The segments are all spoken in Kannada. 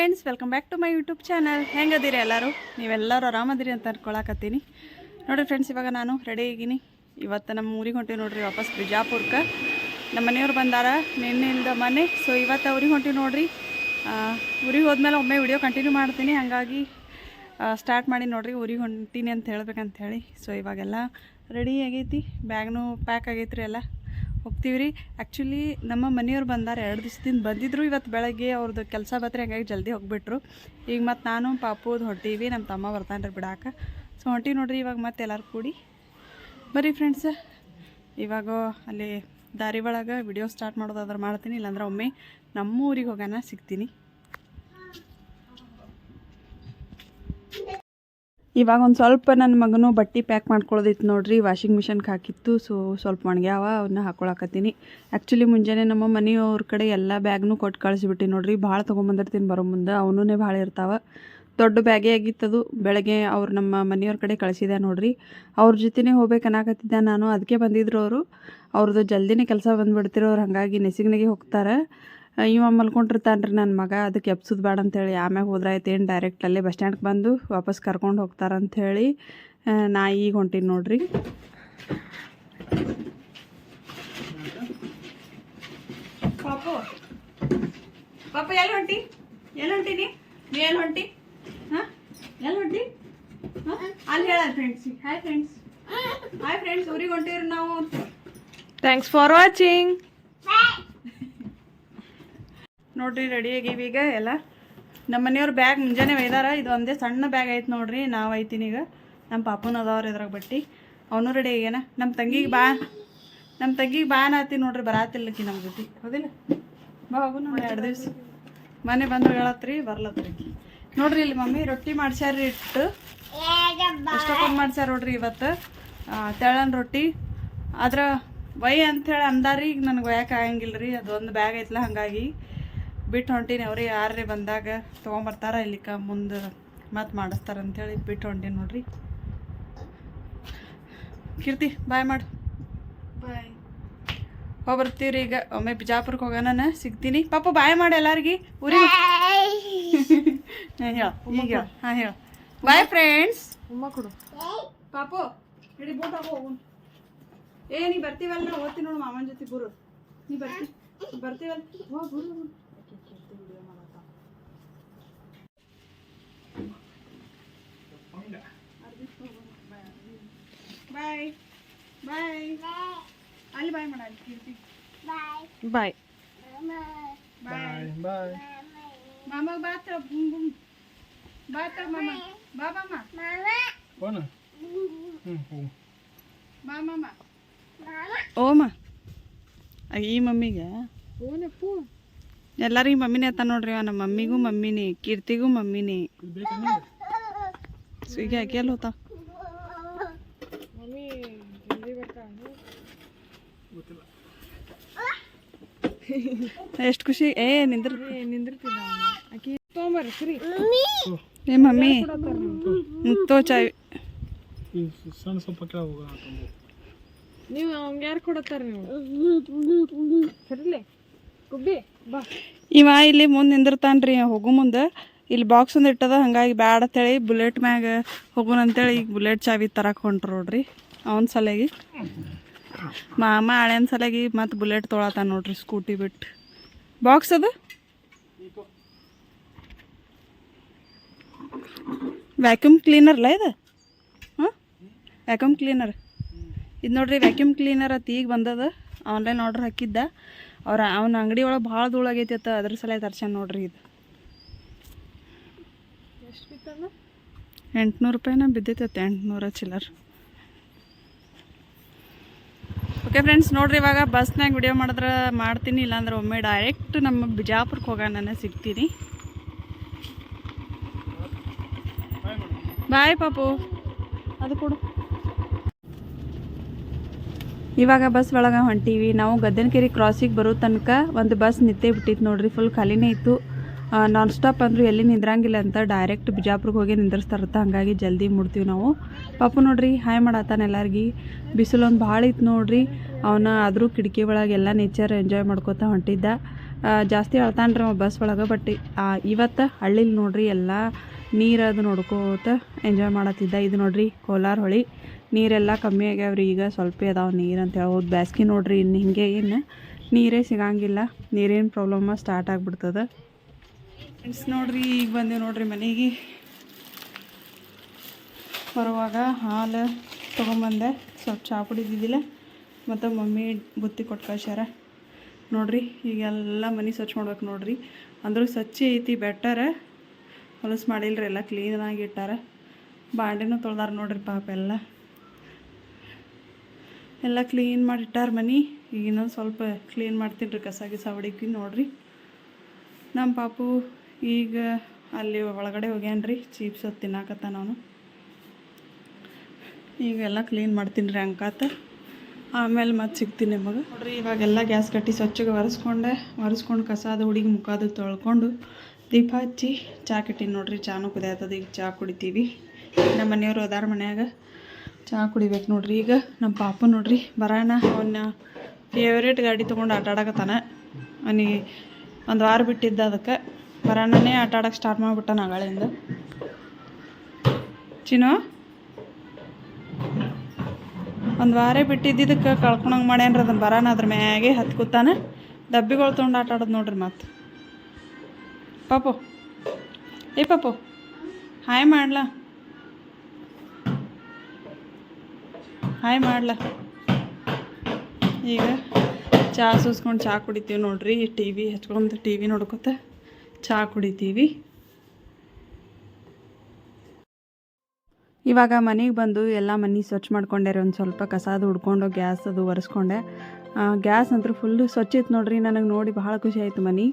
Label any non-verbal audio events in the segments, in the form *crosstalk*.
Friends welcome back to my YouTube channel ಹೆಂಗದಿರಿ ಎಲ್ಲರೂ? ನೀವೆಲ್ಲರೂ ಆರಾಮದಿರಿ ಅಂತ ಅನ್ಕೊಳಕತ್ತೀನಿ. ನೋಡಿರಿ ಫ್ರೆಂಡ್ಸ್ ಇವಾಗ ನಾನು ರೆಡಿ ಆಗಿನಿ ಇವತ್ತು ನಮ್ಮ ಊರಿಗೆ ಹೊಂಟೀವಿ ನೋಡ್ರಿ, ವಾಪಸ್ ಬಿಜಾಪುರ್ಕ. ನಮ್ಮ ಮನೆಯವ್ರು ಬಂದಾರ, ನಿನ್ನಿಂದ ಮನೆ. ಸೊ ಇವತ್ತು ಅವ್ರಿಗೆ ಹೊಂಟೀವಿ ನೋಡ್ರಿ. ಊರಿಗೆ ಹೋದ್ಮೇಲೆ ಒಮ್ಮೆ ವಿಡಿಯೋ ಕಂಟಿನ್ಯೂ ಮಾಡ್ತೀನಿ. ಹಾಗಾಗಿ ಸ್ಟಾರ್ಟ್ ಮಾಡಿ ನೋಡ್ರಿ, ಊರಿಗೆ ಹೊಂಟೀನಿ ಅಂತ ಹೇಳ್ಬೇಕಂತ ಹೇಳಿ. ಸೊ ಇವಾಗೆಲ್ಲ ರೆಡಿ ಆಗೈತಿ. ಬ್ಯಾಗ್ನೂ ಪ್ಯಾಕ್ ಆಗೈತ್ರಿ ಎಲ್ಲ. ಹೋಗ್ತೀವಿ ರೀ ಆ್ಯಕ್ಚುಲಿ ನಮ್ಮ ಮನೆಯವ್ರು ಬಂದಾರೆ, ಎರಡು ದಿವಸದಿಂದ ಬಂದಿದ್ರು. ಇವತ್ತು ಬೆಳಗ್ಗೆ ಅವ್ರದ್ದು ಕೆಲಸ ಬತ್ರೆ ಹಂಗಾಗಿ ಜಲ್ದಿ ಹೋಗ್ಬಿಟ್ರು. ಈಗ ಮತ್ತು ನಾನು, ಪಾಪುದು ಹೊಂಟೀವಿ ನಮ್ಮ ತಮ್ಮ ಬರ್ತಾನೆ ರೀ ಬಿಡಾಕ. ಸೊ ಹೊಂಟಿ ನೋಡ್ರಿ, ಇವಾಗ ಮತ್ತೆ ಎಲ್ಲರೂ ಕೂಡಿ. ಬರ್ರಿ ಫ್ರೆಂಡ್ಸ್ ಇವಾಗ ಅಲ್ಲಿ ದಾರಿ ಒಳಗೆ ವಿಡಿಯೋ ಸ್ಟಾರ್ಟ್ ಮಾಡೋದಾದ್ರೆ ಮಾಡ್ತೀನಿ, ಇಲ್ಲಾಂದ್ರೆ ಒಮ್ಮೆ ನಮ್ಮ ಊರಿಗೆ ಹೋಗೋಣ ಸಿಗ್ತೀನಿ. ಇವಾಗ ಒಂದು ಸ್ವಲ್ಪ ನನ್ನ ಮಗನು ಬಟ್ಟೆ ಪ್ಯಾಕ್ ಮಾಡ್ಕೊಳ್ಳೋದಿತ್ತು ನೋಡ್ರಿ ವಾಷಿಂಗ್ ಮಿಷನ್ಗೆ ಹಾಕಿತ್ತು ಸೊ ಸ್ವಲ್ಪ ಒಣಗ್ಯಾವ ಅವನ್ನ ಹಾಕೊಳಕತ್ತೀನಿ. ಆ್ಯಕ್ಚುಲಿ ಮುಂಜಾನೆ ನಮ್ಮ ಮನೆಯವ್ರ ಕಡೆ ಎಲ್ಲ ಬ್ಯಾಗ್ನು ಕೊಟ್ಟು ಕಳಿಸ್ಬಿಟ್ಟು ನೋಡ್ರಿ, ಭಾಳ ತೊಗೊಂಬಂದಿರ್ತೀನಿ ಬರೋ ಮುಂದೆ ಅವನೂ ಭಾಳ ಇರ್ತಾವೆ. ದೊಡ್ಡ ಬ್ಯಾಗೇ ಆಗಿತ್ತದು ಬೆಳಗ್ಗೆ ಅವ್ರು ನಮ್ಮ ಮನೆಯವ್ರ ಕಡೆ ಕಳಿಸಿದೆ ನೋಡ್ರಿ. ಅವ್ರ ಜೊತೆನೇ ಹೋಗ್ಬೇಕು ಅನ್ನಕತ್ತಿದ್ದೆ ನಾನು ಅದಕ್ಕೆ ಬಂದಿದ್ರು ಅವರು. ಅವ್ರದ್ದು ಜಲ್ದಿನೇ ಕೆಲಸ ಬಂದುಬಿಡ್ತಿರೋರು, ಹಾಗಾಗಿ ನೆಸಿಗ್ನಿಗೆ ಹೋಗ್ತಾರೆ. ಇವ ಮಲ್ಕೊಂಡಿರ್ತಾನೆ ರೀ ನನ್ನ ಮಗ ಅದಕ್ಕೆ ಎಬ್ಸೋದು ಬೇಡ ಅಂಥೇಳಿ ಆಮ್ಯಾಗ ಹೋದ್ರೆ ಆಯ್ತೇನು ಡೈರೆಕ್ಟ್ ಅಲ್ಲೇ ಬಸ್ ಸ್ಟ್ಯಾಂಡ್ಗೆ ಬಂದು ವಾಪಸ್ ಕರ್ಕೊಂಡು ಹೋಗ್ತಾರಂಥೇಳಿ ನಾ ಈಗ ಹೊಂಟೀನಿ ನೋಡ್ರಿ. ಪಾಪು ಎಲ್ಲಿ ಹೊಂಟಿ? ಎಲ್ಲಿ ಹೊಂಟೀನಿ ನೀ? ಎಲ್ಲಿ ಹೊಂಟಿ? ಹಾಂ? ಎಲ್ಲಿ ಹೊಂಟಿ? ಅಲ್ಲಿ ಹೇಳ friends hi friends hi friends ಊರಿಗೆ ಹೊಂಟಿವ್ರಿ ನಾವು. ಥ್ಯಾಂಕ್ಸ್ ಫಾರ್ ವಾಚಿಂಗ್ ನೋಡ್ರಿ ರೆಡಿ ಆಗೀವಿ ಈಗ ಎಲ್ಲ. ನಮ್ಮ ಮನೆಯವ್ರ ಬ್ಯಾಗ್ ಮುಂಜಾನೆ ಒಯ್ದಾರ, ಇದು ಒಂದೇ ಸಣ್ಣ ಬ್ಯಾಗ್ ಐತೆ ನೋಡ್ರಿ, ನಾವು ಐತೀನಿ ಈಗ. ನಮ್ಮ ಪಾಪನ ಅದಾವ್ರ ಇದ್ರಾಗ ಬಟ್ಟಿ. ಅವನು ರೆಡಿ ಆಗ್ಯಾನ. ನಮ್ಮ ತಂಗಿಗೆ ಬಾ ನಮ್ಮ ತಂಗಿಗೆ ಬಾ ಆತಿ ನೋಡ್ರಿ ಬರಾತಿಲ್ಲಕಿ ನಮ್ಮ ಜೊತೆ. ಹೌದಿಲ್ಲ? ಬಾ ನೋಡಿ ಎರಡು ದಿವ್ಸ. ಮನೆ ಬಂದು ಹೇಳತ್ರಿ, ಬರ್ಲತ್ರಿ ನೋಡ್ರಿ ಇಲ್ಲಿ ಮಮ್ಮಿ ರೊಟ್ಟಿ ಮಾಡ್ಸ್ಯಾರ್ರಿ ಇಟ್ಟು. ಎಷ್ಟೊಂದು ಮಾಡ್ಸ್ಯಾರ ನೋಡ್ರಿ ಇವತ್ತು. ತೆಳನ್ ರೊಟ್ಟಿ. ಆದ್ರೆ ವೈ ಅಂಥೇಳಿ ಅಂದಾರಿ, ಈಗ ನನಗೆ ಒಯ್ಯಕ್ಕೆ ಆಗಂಗಿಲ್ಲ ರೀ ಅದೊಂದು ಬ್ಯಾಗ್ ಐತ್ಲ ಹಾಗಾಗಿ. ಬಿಟ್ಟು ಹೊಂಟೀನಿ. ಅವ್ರಿ ಯಾರೇ ಬಂದಾಗ ತೊಗೊಂಬರ್ತಾರ ಇಲ್ಲಿಕ ಮುಂದೆ ಮತ್ತೆ ಮಾಡಿಸ್ತಾರ ಅಂತೇಳಿ ಬಿಟ್ಟು ಹೊಂಟೀನಿ ನೋಡ್ರಿ. ಕೀರ್ತಿ ಬಾಯ್ ಮಾಡು. ಬಾಯ್ ಹೋಗ್ಬರ್ತೀವ್ರಿ ಈಗ. ಒಮ್ಮೆ ಬಿಜಾಪುರಕ್ಕೆ ಹೋಗೋಣ ಸಿಗ್ತೀನಿ. ಪಾಪ ಬಾಯ್ ಮಾಡಿ ಎಲ್ಲಾರ್ಗಿ. ಊರಿಗೆ ಹೇಳ. ಈಗ ಹೇಳ. ಹಾಂ ಹೇಳ. ಬಾಯ್ ಫ್ರೆಂಡ್ಸ್ ಉಮ್ಮ ಕೊಡು. ಪಾಪು ಹಿಡಿ ಬೋಟ್ ಹಾಕೋ ಹೋಗು. ಏ ನೀ ಬರ್ತೀವಲ್ಲ? ಓದ್ತೀನಿ ನೋಡು ಮಾಮನ ಜೊತೆ ಗುರು. ನೀ ಬರ್ತಿ. ಬರ್ತೀವಲ್ಲ? ಹೋ ಗುರು. ಬಾಯ್ ಬಾಯ್ ಅಲ್ಲಿ ಬಾಯ್ ಮಾಡ ಅಲ್ಲಿ ಕೀರ್ತಿ. ಬಾಯ್ ಬಾಯ್ ಬಾಯ್ ಮಾಮ ಬಾ ತ ಬುಮ್ ಬುಮ್. ಬಾ ತ ಮಾಮ ಬಾಬಾ ಮಾಮ ಫೋನ್. ಹ್ಞೂ ಹ್ಞೂ ಬಾ ಮಾಮ ಓಮ ಈ ಮಮ್ಮಿಗೆ? ಓನಪ್ಪು ಎಲ್ಲರಿಗೂ ಮಮ್ಮಿನೇ ಅತ್ತ ನೋಡ್ರಿ ನಮ್ಮ ಮಮ್ಮಿಗೂ ಮಮ್ಮಿನೇ ಕೀರ್ತಿಗೂ ಮಮ್ಮಿನೇ. ಸ್ವಿಗ್ಗಿ ಹಾಕಿ ಎಲ್ಲಿ ಹೋತ ಮಮ್ಮಿ ಜಲ್ದಿ ಬರ್ತಾ ಗೊತ್ತಿಲ್ಲ *laughs* ಎಷ್ಟು ಖುಷಿ? ಏ ನಿಂದ್ರ ಏ ನಿಂದಿರ್ತಿದ್ದ ಆಕಿ ತೊಗೊಂಬರ್ರಿ ಸರಿ. ಏ ಮಮ್ಮಿ. ತೋ ಚಾಯ್. ಸಣ್ಣ ಸ್ವಲ್ಪ ಕೆಳಗೆ ಹೋಗೋಣ ತಂದು ನೀವು ಅವ್ಗೆ ಯಾರು ಕೊಡತ್ತಾರ ನೀವು? ಸರಿಲೆ. ಗುಬ್ಬಿ ಬಾ. ಇವ ಇಲ್ಲಿ ಮುಂದೆ ನಿಂದಿರ್ತಾನ್ರಿ ಹೋಗು ಮುಂದೆ. ಇಲ್ಲಿ ಬಾಕ್ಸ್ ಒಂದು ಇಟ್ಟದ ಹಂಗಾಗಿ ಬ್ಯಾಡ ಅಂತೇಳಿ ಬುಲೆಟ್ ಮ್ಯಾಗ ಹೋಗೋಣ ಅಂತೇಳಿ ಈಗ ಬುಲೆಟ್ ಚಾವಿ ತರಕ್ಕೆ ಹೊಂಟ್ರು ನೋಡ್ರಿ ಅವನ ಸಲಗಿ ಮಾಮ ಹಳೆನ ಸಲಗಿ ಮತ್ತು ಬುಲೆಟ್ ತೊಳತಾನ ನೋಡ್ರಿ ಸ್ಕೂಟಿ ಬಿಟ್ಟು ಬಾಕ್ಸ್ ಅದು? ವ್ಯಾಕ್ಯೂಮ್ ಕ್ಲೀನರ್ಲ ಇದು? ಹಾಂ? ವ್ಯಾಕ್ಯೂಮ್ ಕ್ಲೀನರ್ ಇದು ನೋಡ್ರಿ ವ್ಯಾಕ್ಯೂಮ್ ಕ್ಲೀನರ್ ಅತ್ತ ಈಗ ಬಂದದ. ಆನ್ಲೈನ್ ಆರ್ಡರ್ ಹಾಕಿದ್ದ. ಅವ್ರ ಅವನ ಅಂಗಡಿ ಒಳಗೆ ಭಾಳ ಧೂಳಾಗೈತಿ ಅತ್ತ ಅದ್ರ ಸಲ ತರ್ಸ್ಯಾನ ನೋಡ್ರಿ ಇದು. ಎಂಟ್ನೂರು ರೂಪಾಯಿನ ಬಿದ್ದೈತೆ ಎಂಟುನೂರ ಚಿಲ್ಲರ್. ಓಕೆ ಫ್ರೆಂಡ್ಸ್ ನೋಡ್ರಿ, ಇವಾಗ ಬಸ್ನಾಗ ವಿಡಿಯೋ ಮಾಡಿದ್ರೆ ಮಾಡ್ತೀನಿ, ಇಲ್ಲಾಂದ್ರೆ ಒಮ್ಮೆ ಡೈರೆಕ್ಟ್ ನಮ್ಮ ಬಿಜಾಪುರಕ್ಕೆ ಹೋಗೋಣ ಸಿಗ್ತೀನಿ. ಬಾಯ್ ಪಾಪು. ಅದು ಕೊಡು. ಇವಾಗ ಬಸ್ ಒಳಗೆ ಹೊಂಟೀವಿ. ನಾವು ಗದ್ದನಕೆರೆ ಕ್ರಾಸಿಗೆ ಬರೋ ತನಕ ಒಂದು ಬಸ್ ನಿಂತೇ ಬಿಟ್ಟಿತ್ತು ನೋಡ್ರಿ ಫುಲ್ ಖಾಲಿನೇ ಇತ್ತು. ನಾನ್ ಸ್ಟಾಪ್ ಅಂದ್ರೆ ಎಲ್ಲಿ ನಿಂದ್ರಂಗಿಲ್ಲ ಅಂತ ಡೈರೆಕ್ಟ್ ಬಿಜಾಪುರ್ಗೆ ಹೋಗಿ ನಿಂದ್ರಿಸ್ತಾರತ್ತ. ಹಾಗಾಗಿ ಜಲ್ದಿ ಮುಡ್ತೀವಿ ನಾವು. ಪಾಪು ನೋಡ್ರಿ, ಹಾಯ್ ಮಾಡತ್ತಾನೆ ಎಲ್ಲರಿಗೆ. ಬಿಸಿಲೊಂದು ಭಾಳ ಇತ್ತು ನೋಡ್ರಿ. ಅವನ ಆದರೂ ಕಿಟಕಿ ಒಳಗೆ ಎಲ್ಲ ನೇಚರ್ ಎಂಜಾಯ್ ಮಾಡ್ಕೋತಾ ಹೊಂಟಿದ್ದ. ಜಾಸ್ತಿ ಅಳ್ತಾನ್ರಿ ಅವ ಬಸ್ ಒಳಗೆ ಬಟ್ ಇವತ್ತು ಹಳ್ಳಿಲಿ ನೋಡ್ರಿ ಎಲ್ಲ ನೀರು ಅದು ನೋಡ್ಕೋತ ಎಂಜಾಯ್ ಮಾಡತ್ತಿದ್ದ. ಇದು ನೋಡ್ರಿ ಕೋಲಾರ ಹೊಳಿ. ನೀರೆಲ್ಲ ಕಮ್ಮಿ ಆಗ್ಯಾವ್ರಿ. ಈಗ ಸ್ವಲ್ಪ ಅದಾವ ನೀರು ಅಂತ ಹೇಳ್ಬೋದು. ಬ್ಯಾಸ್ಗೆ ನೋಡ್ರಿ ಇನ್ನು ಹಿಂಗೆ ಇನ್ನು ನೀರೇ ಸಿಗಂಗಿಲ್ಲ. ನೀರಿನ ಪ್ರಾಬ್ಲಮ್ಮ ಸ್ಟಾರ್ಟ್ ಆಗಿಬಿಡ್ತದೆ. ಫ್ರೆಂಡ್ಸ್ ನೋಡ್ರಿ, ಈಗ ಬಂದೇವು ನೋಡ್ರಿ ಮನೆಗೆ. ಬರುವಾಗ ಹಾಲು ತೊಗೊಂಬಂದೆ. ಸ್ವಲ್ಪ ಚಹಾ ಕುಡಿದಿದ್ದಿಲ್ಲ ಮತ್ತು ಮಮ್ಮಿ ಬುತ್ತಿ ಕೊಟ್ಟು ಕಳ್ಸ್ಯಾರ ನೋಡ್ರಿ, ಈಗೆಲ್ಲ ಮನೆ ಸ್ವಚ್ಛ ಮಾಡ್ಬೇಕು ನೋಡ್ರಿ. ಅಂದ್ರೂ ಸ್ವಚ್ಛ ಐತಿ ಬೆಟರ್ ಹೊಲಸು ಮಾಡಿಲ್ಲರಿ ಎಲ್ಲ ಕ್ಲೀನಾಗಿ ಇಟ್ಟಾರ. ಬಾಂಡೆನೂ ತೊಳ್ದಾರ ನೋಡ್ರಿ ಪಾಪ ಎಲ್ಲ. ಎಲ್ಲ ಕ್ಲೀನ್ ಮಾಡಿ ಇಟ್ಟಾರ ಮನೆ. ಈಗ ಇನ್ನೊಂದು ಸ್ವಲ್ಪ ಕ್ಲೀನ್ ಮಾಡ್ತೀನಿ ರೀ, ಕಸ ಗಿಸ ನೋಡ್ರಿ. ನಮ್ಮ ಪಾಪು ಈಗ ಅಲ್ಲಿ ಒಳಗಡೆ ಹೋಗ್ಯಾನ್ರಿ ಚೀಪ್ಸ್ ಅದು ತಿನ್ನಾಕತ್ತಾನ ಅವನು ಈಗೆಲ್ಲ ಕ್ಲೀನ್ ಮಾಡ್ತೀನಿ ರೀ ಅಂಕಾತ. ಆಮೇಲೆ ಮತ್ತೆ ಸಿಗ್ತೀನಿ ನಿಮಗೆ. ನೋಡ್ರಿ, ಇವಾಗೆಲ್ಲ ಗ್ಯಾಸ್ ಕಟ್ಟಿ ಸ್ವಚ್ಛಗೆ ಒರೆಸ್ಕೊಂಡೆ, ಒರೆಸ್ಕೊಂಡು ಕಸ ಅದು ಹುಡುಗಿ ಮುಖ ಅದು ತೊಳ್ಕೊಂಡು ದೀಪ ಹಚ್ಚಿ ಚಾ ಕಟ್ಟಿನಿ ನೋಡ್ರಿ, ಚಾನು ಕುದಿಯತ್ತದ ಈಗ ಚಾ ಕುಡಿತೀವಿ. ನಮ್ಮ ಮನೆಯವರು ಅದಾರ ಮನ್ಯಾಗ ಚಹಾ ಕುಡಿಬೇಕು ನೋಡ್ರಿ ಈಗ. ನಮ್ಮ ಪಾಪ ನೋಡ್ರಿ ಬರೋಣ ಅವನ್ನ ಫೇವ್ರೇಟ್ ಗಾಡಿ ತೊಗೊಂಡು ಆಟಾಡಕತ್ತಾನೆ. ಅವನಿಗೆ ಒಂದು ವಾರ ಬಿಟ್ಟಿದ್ದ ಅದಕ್ಕೆ. ಬರೋಣನೇ ಆಟ ಸ್ಟಾರ್ಟ್ ಮಾಡಿಬಿಟ್ಟ ನಾಗಳಿಂದ. ಚಿನ್ನು? ಒಂದು ವಾರ ಬಿಟ್ಟಿದ್ದಕ್ಕೆ ಕಳ್ಕೊಳಂಗೆ ಮಾಡ್ಯಾನ್ರಿ ಅದನ್ನು ಬರಾನ ಅದ್ರ ಮ್ಯಾಗೆ ಹತ್ತು ಕೂತಾನೆ. ಡಬ್ಬಿಗಳು ತೊಗೊಂಡು ಆಟ ಆಡೋದು ನೋಡ್ರಿ ಮತ್ತೆ. ಪಾಪು. ಏ ಪಾಪು, ಹಾಯ್ ಮಾಡ್ಲಾ. ಹಾಯ್ ಮಾಡ್ಲಾ. ಈಗ ಚಹಾ ಸೂಸ್ಕೊಂಡು ಚಹಾ ಕುಡಿತೀವಿ ನೋಡ್ರಿ ಟಿ ವಿ ಹಚ್ಕೊಂಡು ಟಿ ವಿ ನೋಡ್ಕೊತ. ಚಹಾ ಕುಡಿತೀವಿ. ಇವಾಗ ಮನೆಗೆ ಬಂದು ಎಲ್ಲ ಮನೆ ಸ್ವಚ್ಛ ಮಾಡ್ಕೊಂಡೆ ಒಂದು ಸ್ವಲ್ಪ ಅದು ಹುಡ್ಕೊಂಡು ಗ್ಯಾಸ್ ಅದು ಒರೆಸ್ಕೊಂಡೆ. ಗ್ಯಾಸ್ ಅಂತೂ ಫುಲ್ಲು ಸ್ವಚ್ಛ ಇತ್ತು ನೋಡ್ರಿ, ನನಗೆ ನೋಡಿ ಭಾಳ ಖುಷಿ ಆಯಿತು ಮನೆ.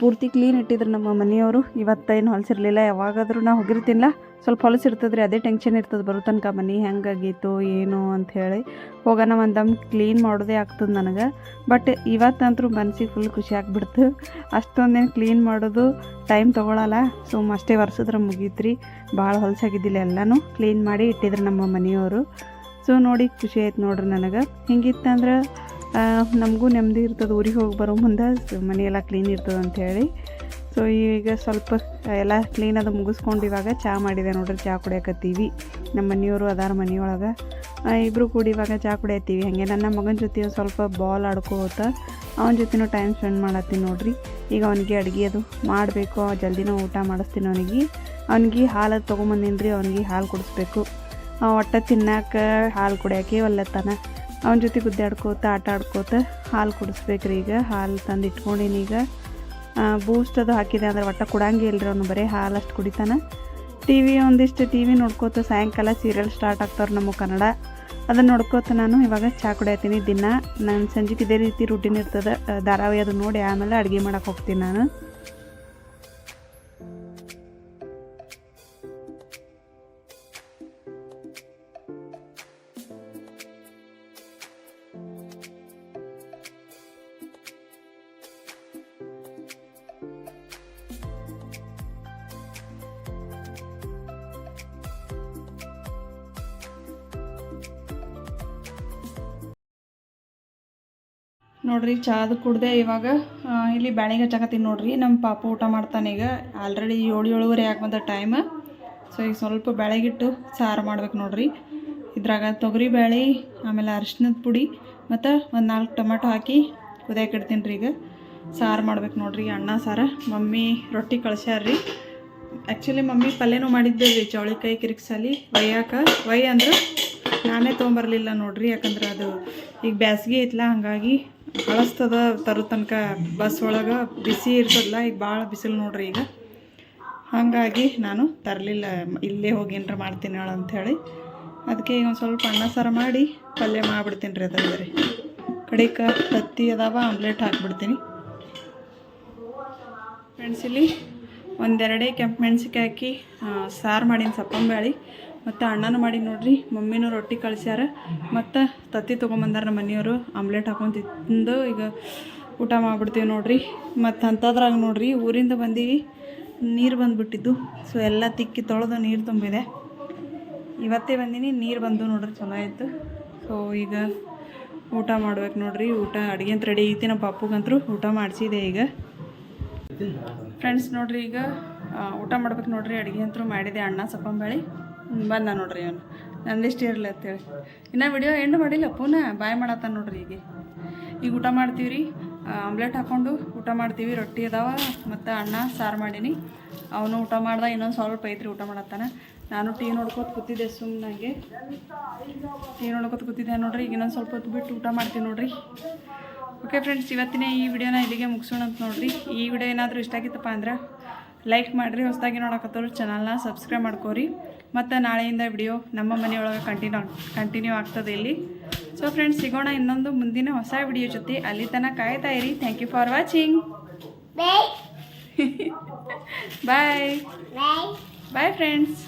ಪೂರ್ತಿ ಕ್ಲೀನ್ ಇಟ್ಟಿದ್ರು ನಮ್ಮ ಮನೆಯವರು. ಇವತ್ತೇನು ಹೊಲಸಿರ್ಲಿಲ್ಲ, ಯಾವಾಗಾದರೂ ನಾ ಹೋಗಿರ್ತೀನಿಲ್ಲ ಸ್ವಲ್ಪ ಹೊಲಸಿರ್ತದೆ ರೀ ಅದೇ ಟೆನ್ಷನ್ ಇರ್ತದೆ ಬರೋ ತನಕ ಮನೆ ಹೆಂಗಾಗಿತ್ತು ಏನು ಹೇಳಿ ಹೋಗೋಣ ಒಂದು ಕ್ಲೀನ್ ಮಾಡೋದೇ ಆಗ್ತದೆ ನನಗೆ. ಬಟ್ ಇವತ್ತಂತೂ ಮನಸ್ಸಿಗೆ ಫುಲ್ ಖುಷಿ ಆಗಿಬಿಡ್ತು. ಅಷ್ಟೊಂದೇನು ಕ್ಲೀನ್ ಮಾಡೋದು ಟೈಮ್ ತೊಗೊಳಲ್ಲ. ಸೊ ಅಷ್ಟೇ ವರ್ಷದ್ರೆ ಮುಗೀತ್ರಿ. ಭಾಳ ಹೊಲಸಾಗಿದ್ದಿಲ್ಲ ಎಲ್ಲನೂ. ಕ್ಲೀನ್ ಮಾಡಿ ಇಟ್ಟಿದ್ರು ನಮ್ಮ ಮನೆಯವರು. ಸೊ ನೋಡಿ ಖುಷಿ ಆಯ್ತು ನೋಡ್ರಿ ನನಗೆ. ಹಿಂಗಿತ್ತಂದ್ರೆ ನಮಗೂ ನೆಮ್ಮದಿ ಇರ್ತದೆ ಊರಿಗೆ ಹೋಗಿ ಬರೋ ಮುಂದೆ ಮನೆಯೆಲ್ಲ ಕ್ಲೀನ್ ಇರ್ತದೆ ಅಂಥೇಳಿ ಸೊ ಈಗ ಸ್ವಲ್ಪ ಎಲ್ಲ ಕ್ಲೀನ್ ಅದು ಮುಗಿಸ್ಕೊಂಡು ಇವಾಗ ಚಹಾ ಮಾಡಿದೆ ನೋಡ್ರಿ ಚಹಾ ಕುಡಿಯಕತ್ತೀವಿ. ನಮ್ಮ ಮನೆಯವರು ಅದಾರ ಮನೆಯೊಳಗೆ. ಇಬ್ಬರು ಕೂಡಿ ಇವಾಗ ಚಹಾ ಕುಡಿಯತ್ತೀವಿ. ಹಾಗೆ ನನ್ನ ಮಗನ ಜೊತೆ ಸ್ವಲ್ಪ ಬಾಲ್ ಆಡ್ಕೋತ ಅವನ ಜೊತೆನೂ ಟೈಮ್ ಸ್ಪೆಂಡ್ ಮಾಡತ್ತೀನಿ ನೋಡ್ರಿ. ಈಗ ಅವನಿಗೆ ಅಡುಗೆ ಅದು ಮಾಡಬೇಕು ಜಲ್ದಿನೂ ಊಟ ಮಾಡಿಸ್ತೀನಿ ಅವನಿಗೆ. ಅವನಿಗೆ ಹಾಲು ಅದು ತೊಗೊಂಬಂದಿನಿ ರೀ, ಅವನಿಗೆ ಹಾಲು ಕುಡಿಸ್ಬೇಕು. ಒಟ್ಟೆ ಒಟ್ಟ ತಿನ್ನಾಕ ಹಾಲು ಕುಡಿಯೋಕೆ ಒಲ್ಲತ್ತಾನ ಅವನ ಜೊತೆ ಗುದ್ದಾಡ್ಕೋತ, ಆಟ ಆಡ್ಕೋತ ಹಾಲು ಕುಡಿಸ್ಬೇಕ್ರಿ ಈಗ. ಹಾಲು ತಂದು ಈಗ. ಬೂಸ್ಟ್ ಅದು ಹಾಕಿದೆ ಅಂದ್ರೆ ಒಟ್ಟ ಕೊಡಂಗೆ ಇಲ್ಲರಿ ಅವನು, ಬರೀ ಹಾಲು ಅಷ್ಟು ಕುಡಿತಾನೆ. ಟಿ ವಿ ಒಂದಿಷ್ಟು ಟಿ ವಿ ನೋಡ್ಕೋತ ಸಾಯಂಕಾಲ ಸೀರಿಯಲ್ ಸ್ಟಾರ್ಟ್ ಆಗ್ತಾವ್ರಿ ನಮ್ಮ ಕನ್ನಡ. ಅದನ್ನು ನೋಡ್ಕೋತ ನಾನು, ಇವಾಗ ಚಹಾ ಕುಡಿಯತ್ತೀನಿ ದಿನ. ನಾನು ಸಂಜೆಗೆ ಇದೇ ರೀತಿ ರೂಟೀನ್ ಇರ್ತದೆ. ಧಾರಾವಾಹಿ ಅದು ನೋಡಿ ಆಮೇಲೆ ಅಡುಗೆ ಮಾಡಕ್ಕೆ ಹೋಗ್ತೀನಿ ನಾನು. ನೋಡ್ರಿ, ಚಾದು ಕುಡ್ದೆ ಇವಾಗ ಇಲ್ಲಿ ಬ್ಯಾಳಿಗೆ ಹಚ್ಚಾಕತ್ತೀನಿ ನೋಡ್ರಿ, ನಮ್ಮ ಪಾಪ ಊಟ ಮಾಡ್ತಾನೆ ಈಗ. ಆಲ್ರೆಡಿ ಏಳು, ಏಳುವರೆ ಬಂದ ಟೈಮ್ ಸೊ ಈಗ ಸ್ವಲ್ಪ ಬೆಳಗಿಟ್ಟು ಸಾರು ಮಾಡ್ಬೇಕು ನೋಡ್ರಿ. ಇದ್ರಾಗ ತೊಗರಿ ಬೇಳೆ ಆಮೇಲೆ ಅರಿಶಿನದ ಪುಡಿ, ಮತ್ತು ಒಂದು ನಾಲ್ಕು ಟೊಮೆಟೊ ಹಾಕಿ ಕುದಿಯಕ್ಕೆ ಇಡ್ತೀನಿ ರೀ ಈಗ. ಸಾರು ಮಾಡ್ಬೇಕು ನೋಡ್ರಿ, ಅನ್ನ, ಸಾರು. ಮಮ್ಮಿ ರೊಟ್ಟಿ ಕಳ್ಸ್ಯಾರ್ರಿ. ಆ್ಯಕ್ಚುಲಿ ಮಮ್ಮಿ ಪಲ್ಯನೂ ಮಾಡಿದ್ದೆ ರೀ ಚೌಳಿಕಾಯಿ ಕಿರಿಕ್ಸಲಿ ಒಯ್ಯಾಕ ಒಯ್ ಅಂದ್ರೆ ನಾನೇ ತೊಗೊಂಬರ್ಲಿಲ್ಲ ನೋಡ್ರಿ, ಯಾಕಂದ್ರೆ ಅದು ಈಗ ಬ್ಯಾಸ್ಗೆ ಐತ್ಲ, ಹಂಗಾಗಿ ಕಳಿಸ್ತದ ತರೋ ತನಕ ಬಸ್ ಒಳಗೆ ಬಿಸಿ ಇರ್ತದಲ್ಲ, ಈಗ ಭಾಳ ಬಿಸಿಲು ನೋಡ್ರಿ ಈಗ. ಹಾಗಾಗಿ ನಾನು ತರಲಿಲ್ಲ, ಇಲ್ಲೇ ಹೋಗಿ ಏನಾರ ಮಾಡ್ತೀನಿ ಹೇಳು ಅಂಥೇಳಿ ಅದಕ್ಕೆ ಈಗ ಒಂದು ಸ್ವಲ್ಪ ಅನ್ನ ಸಾರು ಮಾಡಿ ಪಲ್ಯ ಮಾಡಿಬಿಡ್ತೀನಿ ರೀ ಅದ್ರ ರೀ ಕಡಿಕ ತತ್ತಿ ಅದಾವ, ಆಮ್ಲೆಟ್ ಹಾಕ್ಬಿಡ್ತೀನಿ. ಇಲ್ಲಿ ಒಂದೆರಡೇ ಕೆಂಪು ಮೆಣಸಿಕಾಯಿ ಹಾಕಿ ಸಾರು ಮಾಡೀನಿ ಸಪ್ಪಂಬ್ಯಾಳಿ. ಮತ್ತು ಅಣ್ಣನೂ ಮಾಡಿ ನೋಡ್ರಿ, ಮಮ್ಮಿನೂ ರೊಟ್ಟಿ ಕಳಿಸ್ಯಾರ. ಮತ್ತು ತತ್ತಿ ತೊಗೊಂಬಂದಾರ ನಮ್ಮ ಮನೆಯವರು, ಆಮ್ಲೆಟ್ ಹಾಕೊಂಡು ತಿಂದು ಈಗ ಊಟ ಮಾಡಿಬಿಡ್ತೀವಿ ನೋಡ್ರಿ. ಮತ್ತು ಅಂಥದ್ರಾಗ ನೋಡ್ರಿ, ಊರಿಂದ ಬಂದೀವಿ, ನೀರು ಬಂದುಬಿಟ್ಟಿದ್ದು. ಸೊ ಎಲ್ಲ ತಿಕ್ಕಿ ತೊಳೆದು ನೀರು ತುಂಬಿದೆ. ಇವತ್ತೇ ಬಂದೀನಿ, ನೀರು ಬಂದು ನೋಡ್ರಿ ಆಯಿತು ಸೊ ಈಗ ಊಟ ಮಾಡ್ಬೇಕು ನೋಡ್ರಿ. ಊಟ ಅಡುಗೆ ಅಂತ ರೆಡಿ ಐತಿ, ನಮ್ಮ ಪಪ್ಪಗಂತರೂ ಊಟ ಮಾಡಿಸಿದೆ ಈಗ. ಫ್ರೆಂಡ್ಸ್ ನೋಡ್ರಿ ಈಗ ಊಟ ಮಾಡ್ಬೇಕು ನೋಡ್ರಿ, ಅಡುಗೆ ಅಂತೂ ಮಾಡಿದೆ ಅಣ್ಣ ಸಪ್ಪಂಬಳಿ ಬಂದ ನೋಡ್ರಿ ಅವನು. ನಂದಿಷ್ಟು ಇರಲಿ ಅಂತೇಳಿ. ಇನ್ನು ವಿಡಿಯೋ ಎಂಡ್ ಮಾಡಿಲ್ಲ, ಪೂನ ಬಾಯ್ ಮಾಡತ್ತಾನ ನೋಡ್ರಿ ಈಗ. ಈಗ ಊಟ ಮಾಡ್ತೀವಿ ರೀ ಆಮ್ಲೆಟ್ ಹಾಕ್ಕೊಂಡು ಊಟ ಮಾಡ್ತೀವಿ. ರೊಟ್ಟಿ ಅದಾವ ಮತ್ತು ಅನ್ನ, ಸಾರು ಮಾಡೀನಿ. ಅವನು ಊಟ ಮಾಡ್ದ, ಇನ್ನೊಂದು ಸ್ವಲ್ಪ ಐತ್ರಿ ಊಟ ಮಾಡತ್ತಾನ. ನಾನು ಟೀ ನೋಡ್ಕೋತ ಕೂತಿದ್ದೆ ಸುಮ್ಮನಾಗೆ ಟೀ ನೋಡ್ಕೊತ ಕೂತಿದ್ದೆ ನೋಡ್ರಿ. ಈಗ ಇನ್ನೊಂದು ಸ್ವಲ್ಪ ಹೊತ್ತು ಬಿಟ್ಟು ಊಟ ಮಾಡ್ತೀನಿ ನೋಡ್ರಿ. ಓಕೆ ಫ್ರೆಂಡ್ಸ್ ಇವತ್ತಿನ ಈ ವಿಡಿಯೋನ ಇಲ್ಲಿಗೆ ಮುಗಿಸೋಣ ಅಂತ ನೋಡ್ರಿ. ಈ ವಿಡಿಯೋ ಏನಾದರೂ ಇಷ್ಟ ಆಗಿತ್ತಪ್ಪ ಅಂದ್ರೆ ಲೈಕ್ ಮಾಡಿರಿ ಹೊಸದಾಗಿ ನೋಡಕತ್ತವ್ರು ಚಾನಲ್ನ ಸಬ್ಸ್ಕ್ರೈಬ್ ಮಾಡ್ಕೋರಿ. ಮತ್ತು ನಾಳೆಯಿಂದ ವಿಡಿಯೋ ನಮ್ಮ ಮನೆಯೊಳಗೆ ಕಂಟಿನ್ಯೂ ಕಂಟಿನ್ಯೂ ಆಗ್ತದೆ ಇಲ್ಲಿ. ಸೊ ಫ್ರೆಂಡ್ಸ್ ಸಿಗೋಣ ಇನ್ನೊಂದು ಮುಂದಿನ ಹೊಸ ವಿಡಿಯೋ ಜೊತೆ. ಅಲ್ಲಿ ತನಕ ಕಾಯ್ತಾ ಇರಿ. Thank you for watching bye bye friends